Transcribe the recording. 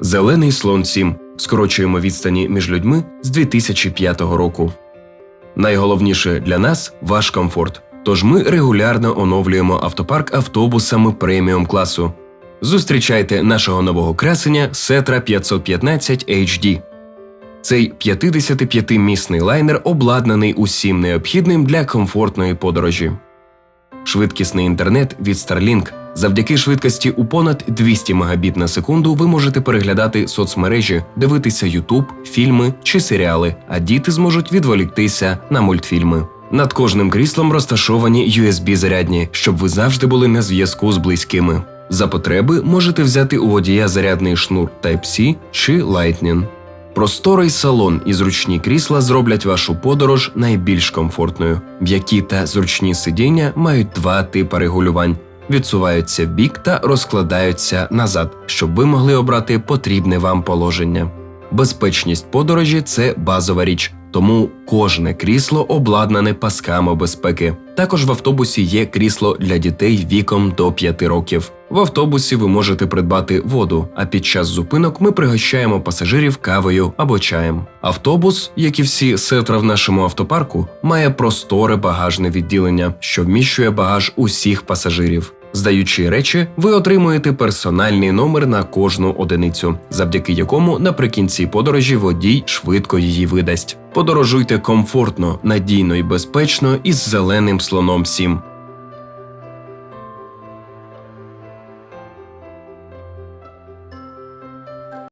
Зелений слон 7. Скорочуємо відстані між людьми з 2005 року. Найголовніше для нас ваш комфорт. Тож ми регулярно оновлюємо автопарк автобусами преміум класу. Зустрічайте нашого нового красення Сетра 515 HD. Цей 55-місний лайнер обладнаний усім необхідним для комфортної подорожі. Швидкісний інтернет від Starlink. Завдяки швидкості у понад 200 Мбіт на секунду ви можете переглядати соцмережі, дивитися YouTube, фільми чи серіали, а діти зможуть відволіктися на мультфільми. Над кожним кріслом розташовані USB-зарядні, щоб ви завжди були на зв'язку з близькими. За потреби можете взяти у водія зарядний шнур Type-C чи Lightning. Просторий салон і зручні крісла зроблять вашу подорож найбільш комфортною. М'які та зручні сидіння мають два типи регулювань: відсуваються бік та розкладаються назад, щоб ви могли обрати потрібне вам положення. Безпечність подорожі це базова річ, тому кожне крісло обладнане пасками безпеки. Також в автобусі є крісло для дітей віком до 5 років. В автобусі ви можете придбати воду, а під час зупинок ми пригощаємо пасажирів кавою або чаєм. Автобус, як і всі сетра в нашому автопарку, має просторе багажне відділення, що вміщує багаж усіх пасажирів. Здаючи речі, ви отримуєте персональний номер на кожну одиницю, завдяки якому наприкінці подорожі водій швидко її видасть. Подорожуйте комфортно, надійно і безпечно із зеленим слоном 7.